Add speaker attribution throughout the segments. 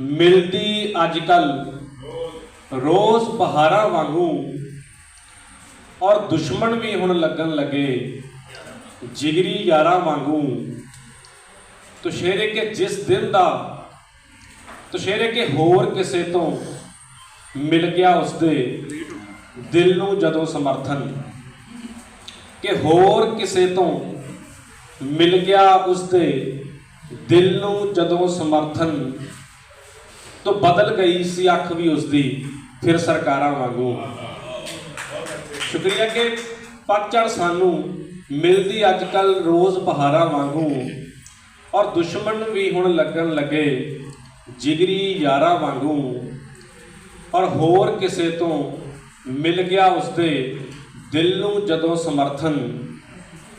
Speaker 1: ਮਿਲਦੀ ਅੱਜ ਕੱਲ ਰੋਜ਼ ਬਹਾਰਾਂ ਵਾਂਗੂ ਔਰ ਦੁਸ਼ਮਣ ਵੀ ਹੁਣ ਲੱਗਣ ਲੱਗੇ। ਜਿਗਰੀ ਯਾਰਾਂ ਵਾਂਗੂ। ਤੁਸ਼ੇਰੇ ਕੇ ਜਿਸ ਦਿਨ ਦਾ, ਤੁਸ਼ੇਰੇ ਕੇ ਹੋਰ ਕਿਸੇ ਤੋਂ ਮਿਲ ਗਿਆ ਉਸਦੇ ਦਿਲ ਨੂੰ ਜਦੋਂ ਸਮਰਥਨ। ਕਿ ਹੋਰ ਕਿਸੇ ਤੋਂ ਮਿਲ ਗਿਆ ਉਸਦੇ ਦਿਲ ਨੂੰ ਜਦੋਂ ਸਮਰਥਨ। ਤੋਂ ਬਦਲ ਗਈ ਸੀ ਅੱਖ ਵੀ ਉਸਦੀ, ਫਿਰ ਸਰਕਾਰਾਂ ਵਾਂਗੂ। ਸ਼ੁਕਰੀਆ ਕਿ ਪਤਝੜ ਸਾਨੂੰ ਮਿਲਦੀ ਅੱਜ ਕੱਲ ਰੋਜ਼ ਪਹਾੜਾਂ ਵਾਂਗੂ। ਔਰ ਦੁਸ਼ਮਣ ਵੀ ਹੁਣ ਲੱਗਣ ਲੱਗੇ ਜਿਗਰੀ ਯਾਰਾਂ ਵਾਂਗੂ। ਔਰ ਹੋਰ ਕਿਸੇ ਤੋਂ ਮਿਲ ਗਿਆ ਉਸਦੇ ਦਿਲ ਨੂੰ ਜਦੋਂ ਸਮਰਥਨ,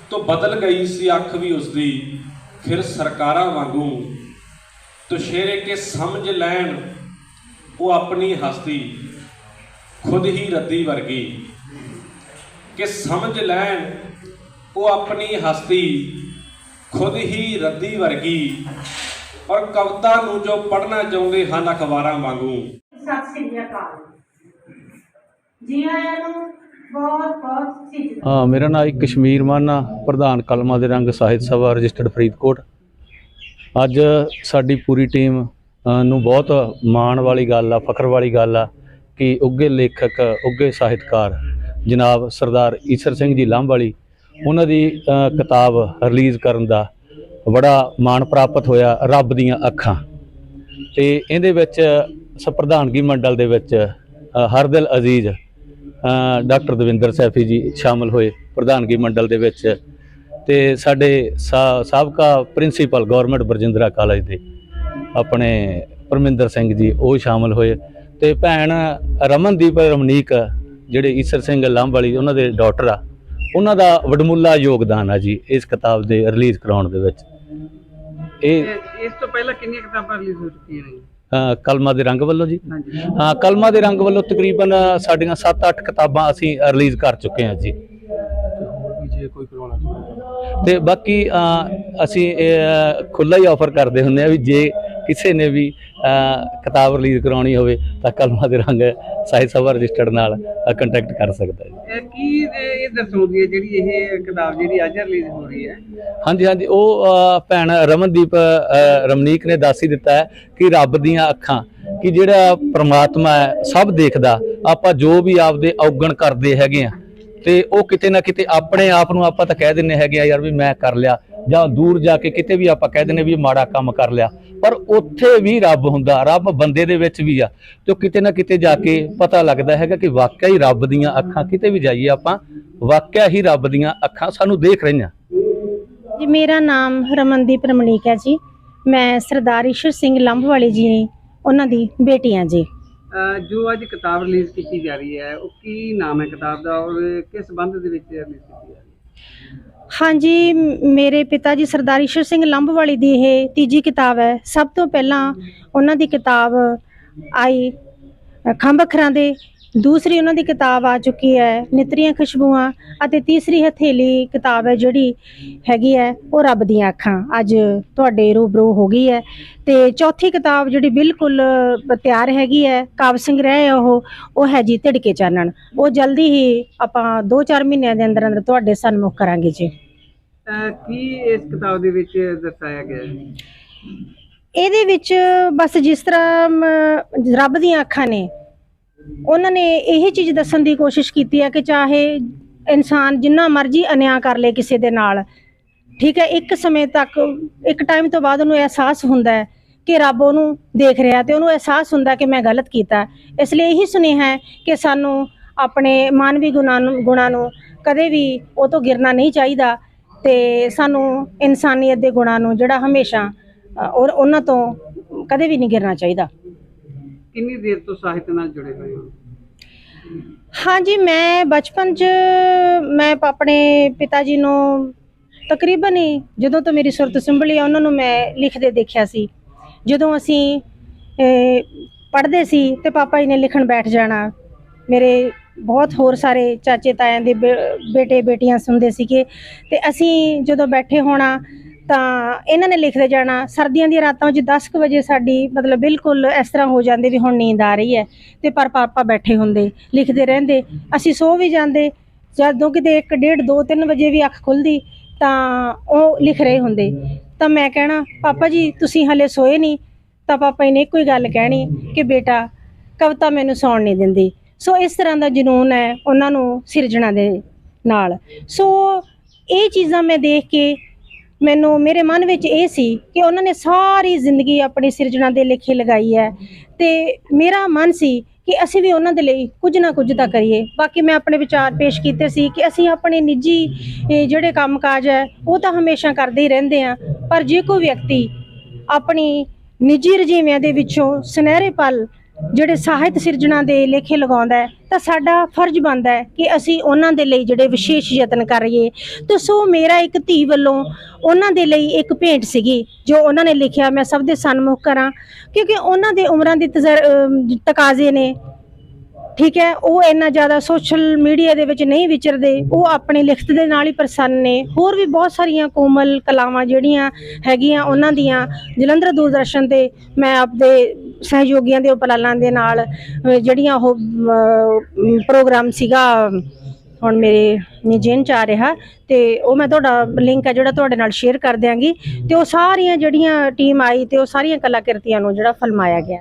Speaker 1: ਤੋਂ ਬਦਲ ਗਈ ਸੀ ਅੱਖ ਵੀ ਉਸਦੀ, ਫਿਰ ਸਰਕਾਰਾਂ ਵਾਂਗੂ। ਤੁਸ਼ੇਰੇ ਕੇ ਸਮਝ ਲੈਣ ਉਹ ਆਪਣੀ ਹਸਤੀ ਖੁਦ ਹੀ ਰੱਦੀ ਵਰਗੀ। ਕਿ ਸਮਝ ਲੈਣ ਉਹ ਆਪਣੀ ਹਸਤੀ ਖੁਦ ਹੀ ਰੱਦੀ ਵਰਗੀ। ਔਰ ਕਵਿਤਾ ਨੂੰ ਜੋ ਪੜ੍ਹਨਾ ਚਾਹੁੰਦੇ ਹਨ ਅਖਬਾਰਾਂ ਵਾਂਗੂ।
Speaker 2: ਸਤਿ ਸ੍ਰੀ ਅਕਾਲ। ਜੀ ਆਇਆਂ ਨੂੰ ਬਹੁਤ ਬਹੁਤ ਸਿੱਧ
Speaker 3: ਹਾਂ ਮੇਰਾ ਨਾਮ ਕਸ਼ਮੀਰ ਮਾਨਾ ਪ੍ਰਧਾਨ ਕਲਮਾਂ ਦੇ ਰੰਗ ਸਾਹਿਤ ਸਭਾ ਰਜਿਸਟਰਡ ਫਰੀਦਕੋਟ। ਅੱਜ ਸਾਡੀ ਪੂਰੀ ਟੀਮ ਨੂੰ ਬਹੁਤ ਮਾਣ ਵਾਲੀ ਗੱਲ ਆ, ਫਖਰ ਵਾਲੀ ਗੱਲ ਆ ਕਿ ਉੱਗੇ ਲੇਖਕ ਉੱਗੇ ਸਾਹਿਤਕਾਰ ਜਨਾਬ ਸਰਦਾਰ ਈਸਰ ਸਿੰਘ ਜੀ ਲਾਂਭਵਾਲੀ ਉਹਨਾਂ ਦੀ ਕਿਤਾਬ ਰਿਲੀਜ਼ ਕਰਨ ਦਾ ਬੜਾ ਮਾਣ ਪ੍ਰਾਪਤ ਹੋਇਆ ਰੱਬ ਦੀਆਂ ਅੱਖਾਂ। ਤੇ ਇਹਦੇ ਵਿੱਚ ਸੰਪ੍ਰਧਾਨਗੀ ਮੰਡਲ ਦੇ ਵਿੱਚ ਹਰਦਿਲ ਅਜ਼ੀਜ਼ ਡਾਕਟਰ ਦਵਿੰਦਰ ਸੈਫੀ ਜੀ ਸ਼ਾਮਲ ਹੋਏ ਪ੍ਰਧਾਨਗੀ ਮੰਡਲ ਦੇ ਵਿੱਚ। ਤੇ ਸਾਡੇ ਸਾਬਕਾ ਪ੍ਰਿੰਸੀਪਲ ਗਵਰਨਮੈਂਟ ਬਰਜਿੰਦਰਾ ਕਾਲਜ ਦੇ ਆਪਣੇ ਪਰਮਿੰਦਰ ਸਿੰਘ ਜੀ ਉਹ ਸ਼ਾਮਲ ਹੋਏ ਤੇ ਭੈਣ ਰਮਨਦੀਪ ਰਮਨੀਕ ਜਿਹੜੇ ਈਸਰ ਸਿੰਘ ਲਾਂਭ ਵਾਲੀ ਉਹਨਾਂ ਦੇ ਡਾਕਟਰ ਆ ਉਹਨਾਂ ਦਾ ਵਡਮੁੱਲਾ ਯੋਗਦਾਨ ਆ ਜੀ ਇਸ ਕਿਤਾਬ ਦੇ ਰਿਲੀਜ਼ ਕਰਾਉਣ ਦੇ ਵਿੱਚ। ਇਹ
Speaker 4: ਇਸ ਤੋਂ ਪਹਿਲਾਂ ਕਿੰਨੀਆਂ ਕਿਤਾਬਾਂ ਰਿਲੀਜ਼ ਹੋ ਚੁੱਕੀਆਂ ਨੇ
Speaker 3: ਕਲਮਾਂ ਦੇ ਰੰਗ ਵੱਲੋਂ ਜੀ। ਹਾਂ ਕਲਮਾਂ ਦੇ ਰੰਗ ਵੱਲੋਂ ਤਕਰੀਬਨ ਸਾਡੀਆਂ 7-8 ਕਿਤਾਬਾਂ ਅਸੀਂ ਰਿਲੀਜ਼ ਕਰ ਚੁੱਕੇ ਹਾਂ ਜੀ।
Speaker 4: ਜੇ ਕੋਈ ਕਰਵਾਉਣਾ ਚਾਹੁੰਦਾ
Speaker 3: ਤੇ ਬਾਕੀ ਅਸੀਂ ਖੁੱਲਾ ਹੀ ਆਫਰ ਕਰਦੇ ਹੁੰਦੇ ਆ ਵੀ ਜੇ ਕਿਸੇ ਨੇ ਵੀ ਕਿਤਾਬ ਰਿਲੀਜ਼ ਕਰਾਉਣੀ ਹੋਵੇ ਤਾਂ ਕਲਮਾਂ ਦੇ ਰੰਗ ਸਾਹਿਤ ਸਭਾ ਰਜਿਸਟਰਡ ਨਾਲ ਕੰਟੈਕਟ ਕਰ ਸਕਦਾ ਹੈ
Speaker 4: ਕੀ ਇਹ ਦਰਸਾਉਂਦੀ ਹੈ ਜਿਹੜੀ ਇਹ ਕਿਤਾਬ ਜਿਹੜੀ ਅੱਜ ਰਿਲੀਜ਼ ਹੋ ਰਹੀ ਹੈ?
Speaker 3: ਹਾਂਜੀ ਹਾਂਜੀ ਉਹ ਅ, ਭੈਣ ਰਮਨਦੀਪ ਰਮਨੀਕ ਨੇ ਦੱਸ ਹੀ ਦਿੱਤਾ ਹੈ ਕਿ ਰੱਬ ਦੀਆਂ ਅੱਖਾਂ ਕਿ ਜਿਹੜਾ ਪ੍ਰਮਾਤਮਾ ਹੈ ਸਭ ਦੇਖਦਾ ਆਪਾਂ ਜੋ ਵੀ ਆਪਦੇ ਔਗਣ ਕਰਦੇ ਹੈਗੇ ਆ ਤੇ ਉਹ ਕਿਤੇ ਨਾ ਕਿਤੇ ਆਪਣੇ ਆਪ ਨੂੰ ਆਪਾਂ ਤਾਂ ਕਹਿ ਦਿੰਨੇ ਹੈਗੇ ਆ, ਯਾਰ ਵੀ ਮੈਂ ਕਰ ਲਿਆ। ਜਾਂ ਦੂਰ ਜਾ ਕੇ ਕਿਤੇ ਵੀ ਆਪਾਂ ਕਹਿ ਦਿੰਨੇ ਵੀ ਮਾੜਾ ਕੰਮ ਕਰ ਲਿਆ। ਪਰ ਉੱਥੇ ਵੀ ਰੱਬ ਹੁੰਦਾ, ਰੱਬ ਬੰਦੇ ਦੇ ਵਿੱਚ ਵੀ ਆ। ਤੇ ਕਿਤੇ ਨਾ ਕਿਤੇ ਜਾ ਕੇ ਪਤਾ ਲੱਗਦਾ ਹੈਗਾ ਕਿ ਵਾਕਿਆ ਹੀ ਰੱਬ ਦੀਆਂ ਅੱਖਾਂ, ਕਿਤੇ ਵੀ ਜਾਈਏ ਆਪਾਂ, ਵਾਕਿਆ ਹੀ ਰੱਬ ਦੀਆਂ ਅੱਖਾਂ ਸਾਨੂੰ ਦੇਖ ਰਹੀਆਂ।
Speaker 5: ਜੀ, ਮੇਰਾ ਨਾਮ ਰਮਨਦੀਪ ਰਮਣੀਕ ਹੈ ਜੀ। ਮੈਂ ਸਰਦਾਰ ਈਸ਼ਰ ਸਿੰਘ ਲੰਬਵਾਲੀ ਜੀ, ਉਹਨਾਂ ਦੀ ਬੇਟੀ ਹਾਂ ਜੀ।
Speaker 4: ਜੋ ਅੱਜ ਕਿਤਾਬ ਰਿਲੀਜ਼ ਕੀਤੀ ਜਾ ਰਹੀ ਹੈ ਉਹ ਕੀ ਨਾਮ ਹੈ ਕਿਤਾਬ ਦਾ ਔਰ ਕਿਸ ਸੰਬੰਧ ਦੇ ਵਿੱਚ ਰਿਲੀਜ਼ ਕੀਤੀ ਜਾ ਰਹੀ ਹੈ?
Speaker 5: ਹਾਂਜੀ ਮੇਰੇ ਪਿਤਾ ਜੀ ਸਰਦਾਰ ਈਸ਼ਰ ਸਿੰਘ ਲੰਬਵਾਲੀ ਦੀ ਇਹ ਤੀਜੀ ਕਿਤਾਬ ਹੈ। ਸਭ ਤੋਂ ਪਹਿਲਾਂ ਉਹਨਾਂ ਦੀ ਕਿਤਾਬ ਆਈ ਅ, ਖੰਭ ਅੱਖਰਾਂ ਦੇ ਦੂਸਰੀ ਉਹਨਾਂ ਦੀ ਕਿਤਾਬ ਆ ਚੁੱਕੀ ਹੈ ਨਿਤਰੀਆਂ ਖੁਸ਼ਬੂਆਂ ਅਤੇ ਤੀਸਰੀ ਹਥੇਲੀ ਕਿਤਾਬ ਹੈ ਜਿਹੜੀ ਹੈਗੀ ਹੈ ਉਹ ਰੱਬ ਦੀਆਂ ਅੱਖਾਂ। ਅੱਜ ਤੁਹਾਡੇ ਰੂਬਰੂ ਹੋ ਗਈ ਹੈ ਤੇ ਚੌਥੀ ਕਿਤਾਬ ਜਿਹੜੀ ਬਿਲਕੁਲ ਤਿਆਰ ਹੈਗੀ ਹੈ ਕਾਵ ਸੰਗ੍ਰਹਿ ਹੈ ਉਹ ਉਹ ਹੈ ਜੀ ਧੜਕੇ ਚਾਨਣ। ਉਹ ਜਲਦੀ ਹੀ ਆਪਾਂ 2-4 ਮਹੀਨਿਆਂ ਦੇ ਅੰਦਰ ਅੰਦਰ ਤੁਹਾਡੇ ਸਨਮੁਖ ਕਰਾਂਗੇ ਜੀ।
Speaker 4: ਕੀ ਇਸ ਕਿਤਾਬ ਦੇ ਵਿੱਚ ਦਰਸਾਇਆ ਗਿਆ ਹੈ?
Speaker 5: ਇਹਦੇ ਵਿੱਚ ਬਸ ਜਿਸ ਤਰ੍ਹਾਂ ਰੱਬ ਦੀਆਂ ਅੱਖਾਂ ਨੇ ਉਹਨਾਂ ਨੇ ਇਹ ਚੀਜ਼ ਦੱਸਣ ਦੀ ਕੋਸ਼ਿਸ਼ ਕੀਤੀ ਹੈ ਕਿ ਚਾਹੇ ਇਨਸਾਨ ਜਿੰਨਾ ਮਰਜ਼ੀ ਅਨਿਆਂ ਕਰ ਲੇ ਕਿਸੇ ਦੇ ਨਾਲ ਠੀਕ ਹੈ ਇੱਕ ਸਮੇਂ ਤੱਕ ਇੱਕ ਟਾਈਮ ਤੋਂ ਬਾਅਦ ਉਹਨੂੰ ਅਹਿਸਾਸ ਹੁੰਦਾ ਹੈ ਕਿ ਰੱਬ ਉਹਨੂੰ ਦੇਖ ਰਿਹਾ ਤੇ ਉਹਨੂੰ ਅਹਿਸਾਸ ਹੁੰਦਾ ਕਿ ਮੈਂ ਗਲਤ ਕੀਤਾ। ਇਸ ਲਈ ਇਹੀ ਸੁਨੇਹਾ ਹੈ ਕਿ ਸਾਨੂੰ ਆਪਣੇ ਮਾਨਵੀ ਗੁਣਾਂ ਨੂੰ ਗੁਣਾਂ ਨੂੰ ਕਦੇ ਵੀ ਉਹ ਤੋਂ ਗਿਰਨਾ ਨਹੀਂ ਚਾਹੀਦਾ ਤੇ ਸਾਨੂੰ ਇਨਸਾਨੀਅਤ ਦੇ ਗੁਣਾਂ ਨੂੰ ਜਿਹੜਾ ਹਮੇਸ਼ਾ ਅ, ਔਰ ਉਹਨਾਂ ਤੋਂ ਕਦੇ ਵੀ ਨਹੀਂ ਗਿਰਨਾ ਚਾਹੀਦਾ।
Speaker 4: ਕਿੰਨੀ ਦੇਰ ਤੋਂ ਸਾਹਿਤ ਨਾਲ ਜੁੜੇ ਹੋਏ ਹੋ?
Speaker 5: ਹਾਂਜੀ, ਮੈਂ ਬਚਪਨ 'ਚ ਮੈਂ ਆਪਣੇ ਪਿਤਾ ਜੀ ਨੂੰ ਤਕਰੀਬਨ ਹੀ ਜਦੋਂ ਤੋਂ ਮੇਰੀ ਸੁਰਤ ਸੰਭਲੀ ਆ, ਉਹਨਾਂ ਨੂੰ ਮੈਂ ਲਿਖਦੇ ਦੇਖਿਆ ਸੀ। ਜਦੋਂ ਅਸੀਂ ਪੜ੍ਹਦੇ ਸੀ ਤੇ ਪਾਪਾ ਜੀ ਨੇ ਲਿਖਣ ਬੈਠ ਜਾਣਾ। ਮੇਰੇ ਬਹੁਤ ਹੋਰ ਸਾਰੇ ਚਾਚੇ ਤਾਇਆਂ ਦੇ ਬੇਟੇ ਬੇਟੀਆਂ ਸੁਣਦੇ ਸੀਗੇ ਤੇ ਅਸੀਂ ਜਦੋਂ ਬੈਠੇ ਹੋਣਾ ਤਾਂ ਇਹਨਾਂ ਨੇ ਲਿਖਦੇ ਜਾਣਾ, ਸਰਦੀਆਂ ਦੀਆਂ ਰਾਤਾਂ ਵਿੱਚ 10 ਕੁ ਵਜੇ ਸਾਡੀ ਮਤਲਬ ਬਿਲਕੁਲ ਇਸ ਤਰ੍ਹਾਂ ਹੋ ਜਾਂਦੇ ਵੀ ਹੁਣ ਨੀਂਦ ਆ ਰਹੀ ਹੈ ਤੇ ਪਰ ਪਾਪਾ ਬੈਠੇ ਹੁੰਦੇ, ਲਿਖਦੇ ਰਹਿੰਦੇ। ਅਸੀਂ ਸੋ ਵੀ ਜਾਂਦੇ, ਜਦੋਂ ਕਿਤੇ 1 1.5 2 3 ਵਜੇ ਵੀ ਅੱਖ ਖੁੱਲਦੀ, ਤਾਂ ਉਹ ਲਿਖ ਰਹੇ ਹੁੰਦੇ। ਤਾਂ ਮੈਂ ਕਹਿਣਾ, ਪਾਪਾ ਜੀ, ਤੁਸੀਂ ਹਲੇ ਸੋਏ ਨਹੀਂ। ਤਾਂ ਪਾਪਾ ਨੇ ਇੱਕੋ ਹੀ ਗੱਲ ਕਹਿਣੀ ਕਿ, ਬੇਟਾ, ਕਵਿਤਾ ਮੈਨੂੰ ਸੌਣ ਨਹੀਂ ਦਿੰਦੀ। ਸੋ ਇਸ ਤਰ੍ਹਾਂ ਦਾ ਜਨੂਨ ਹੈ ਉਹਨਾਂ ਨੂੰ ਸਿਰਜਣਾ ਦੇ ਨਾਲ। ਸੋ ਇਹ ਚੀਜ਼ਾਂ ਮੈਂ ਦੇਖ ਕੇ ਮੈਨੂੰ, ਮੇਰੇ ਮਨ ਵਿੱਚ ਇਹ ਸੀ ਕਿ ਉਹਨਾਂ ਨੇ ਸਾਰੀ ਜ਼ਿੰਦਗੀ ਆਪਣੀ ਸਿਰਜਣਾ ਦੇ ਲੇਖੇ ਲਗਾਈ ਹੈ। ਤੇ ਮੇਰਾ ਮਨ ਸੀ ਕਿ ਅਸੀਂ ਵੀ ਉਹਨਾਂ ਦੇ ਲਈ ਕੁਝ ਨਾ ਕੁਝ ਤਾਂ ਕਰੀਏ। ਬਾਕੀ ਮੈਂ ਆਪਣੇ ਵਿਚਾਰ ਪੇਸ਼ ਕੀਤੇ ਸੀ ਕਿ ਅਸੀਂ ਆਪਣੇ ਨਿੱਜੀ, ਇਹ ਜਿਹੜੇ ਕੰਮਕਾਜ ਹੈ, ਉਹ ਤਾਂ ਹਮੇਸ਼ਾ ਕਰਦੇ ਹੀ ਰਹਿੰਦੇ ਆ ਪਰ ਜੇ ਕੋਈ ਵਿਅਕਤੀ ਆਪਣੀ ਨਿੱਜੀ ਰਜੀਵਿਆਂ ਦੇ ਵਿੱਚੋਂ ਸੁਨਹਿਰੇ ਪਲ ਜਿਹੜੇ ਸਾਹਿਤ ਸਿਰਜਣਾ ਦੇ ਲੇਖੇ ਲਗਾਉਂਦਾ ਹੈ, ਤਾਂ ਸਾਡਾ ਫਰਜ਼ ਬਣਦਾ ਹੈ ਕਿ ਅਸੀਂ ਉਹਨਾਂ ਦੇ ਲਈ ਜਿਹੜੇ ਵਿਸ਼ੇਸ਼ ਯਤਨ ਕਰੀਏ ਤੇ ਸੋ ਮੇਰਾ ਇੱਕ ਧੀ ਵੱਲੋਂ ਉਹਨਾਂ ਦੇ ਲਈ ਇੱਕ ਭੇਂਟ ਸੀਗੀ, ਜੋ ਉਹਨਾਂ ਨੇ ਲਿਖਿਆ, ਮੈਂ ਸਭ ਦੇ ਸਨਮੁਖ ਕਰਾਂ, ਕਿਉਂਕਿ ਉਹਨਾਂ ਦੇ ਉਮਰਾਂ ਦੇ ਤਜ਼ਰ- ਤਕਾਜ਼ੇ ਨੇ। ਠੀਕ ਹੈ, ਉਹ ਇੰਨਾ ਜ਼ਿਆਦਾ ਸੋਸ਼ਲ ਮੀਡੀਆ ਦੇ ਵਿੱਚ ਨਹੀਂ ਵਿਚਰਦੇ, ਉਹ ਆਪਣੀ ਲਿਖਤ ਦੇ ਨਾਲ ਹੀ ਪ੍ਰਸੰਨ ਨੇ। ਹੋਰ ਵੀ ਬਹੁਤ ਸਾਰੀਆਂ ਕੋਮਲ ਕਲਾਵਾਂ ਜਿਹੜੀਆਂ ਹੈਗੀਆਂ ਉਹਨਾਂ ਦੀਆਂ, ਜਲੰਧਰ ਦੂਰਦਰਸ਼ਨ ਤੇ ਮੈਂ ਆਪਦੇ ਸਹਿਯੋਗੀਆਂ ਦੇ ਉਪਰਾਲਾਂ ਦੇ ਨਾਲ ਜਿਹੜੀਆਂ ਉਹ ਪ੍ਰੋਗਰਾਮ ਸੀਗਾ, ਹੁਣ ਮੇਰੇ ਨਿਜੇਨ ਚ ਆ ਰਿਹਾ ਤੇ ਉਹ ਮੈਂ ਤੁਹਾਡਾ ਲਿੰਕ ਹੈ ਜਿਹੜਾ ਤੁਹਾਡੇ ਨਾਲ ਸ਼ੇਅਰ ਕਰ ਦਿਆਂਗੀ ਤੇ ਉਹ ਸਾਰੀਆਂ ਜਿਹੜੀਆਂ ਟੀਮ ਆਈ ਤੇ ਉਹ ਸਾਰੀਆਂ ਕਲਾਕ੍ਰਿਤੀਆਂ ਨੂੰ ਜਿਹੜਾ ਫਲਮਾਇਆ ਗਿਆ।